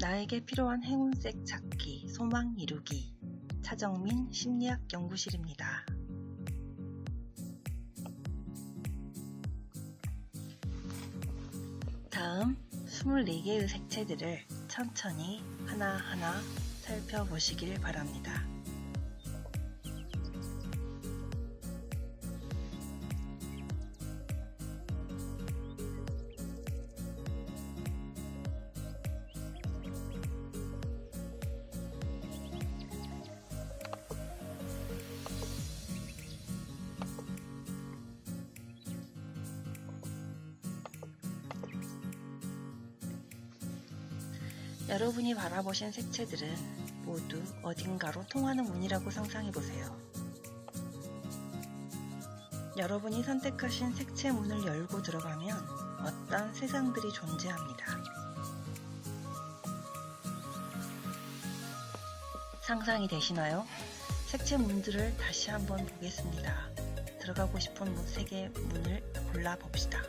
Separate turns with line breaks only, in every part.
나에게 필요한 행운색 찾기, 소망 이루기. 차정민 심리학 연구실입니다. 다음 24개의 색채들을 천천히 하나하나 살펴보시길 바랍니다. 여러분이 바라보신 색채들은 모두 어딘가로 통하는 문이라고 상상해 보세요. 여러분이 선택하신 색채 문을 열고 들어가면 어떤 세상들이 존재합니다. 상상이 되시나요? 색채 문들을 다시 한번 보겠습니다. 들어가고 싶은 색의 문을 골라 봅시다.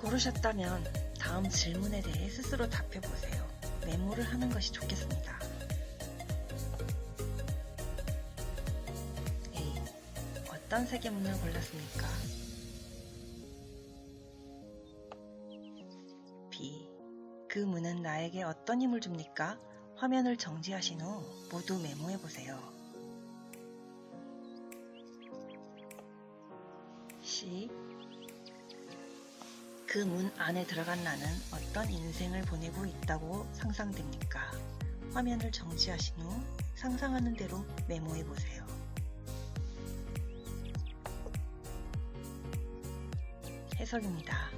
고르셨다면 다음 질문에 대해 스스로 답해 보세요. 메모를 하는 것이 좋겠습니다. A. 어떤 색의 문을 골랐습니까? B. 그 문은 나에게 어떤 힘을 줍니까? 화면을 정지하신 후 모두 메모해 보세요. C. 그 문 안에 들어간 나는 어떤 인생을 보내고 있다고 상상됩니까? 화면을 정지하신 후 상상하는 대로 메모해 보세요. 해석입니다.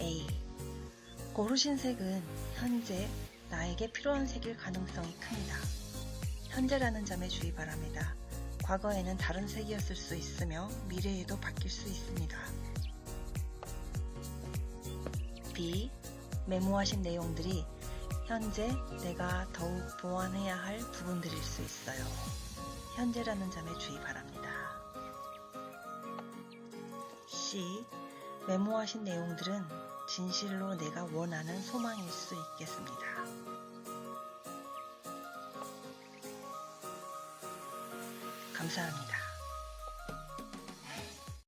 A. 고르신 색은 현재 나에게 필요한 색일 가능성이 큽니다. 현재라는 점에 주의 바랍니다. 과거에는 다른 색이었을 수 있으며 미래에도 바뀔 수 있습니다. B. 메모하신 내용들이 현재 내가 더욱 보완해야 할 부분들일 수 있어요. 현재라는 점에 주의 바랍니다. C. 메모하신 내용들은 진실로 내가 원하는 소망일 수 있겠습니다. 감사합니다.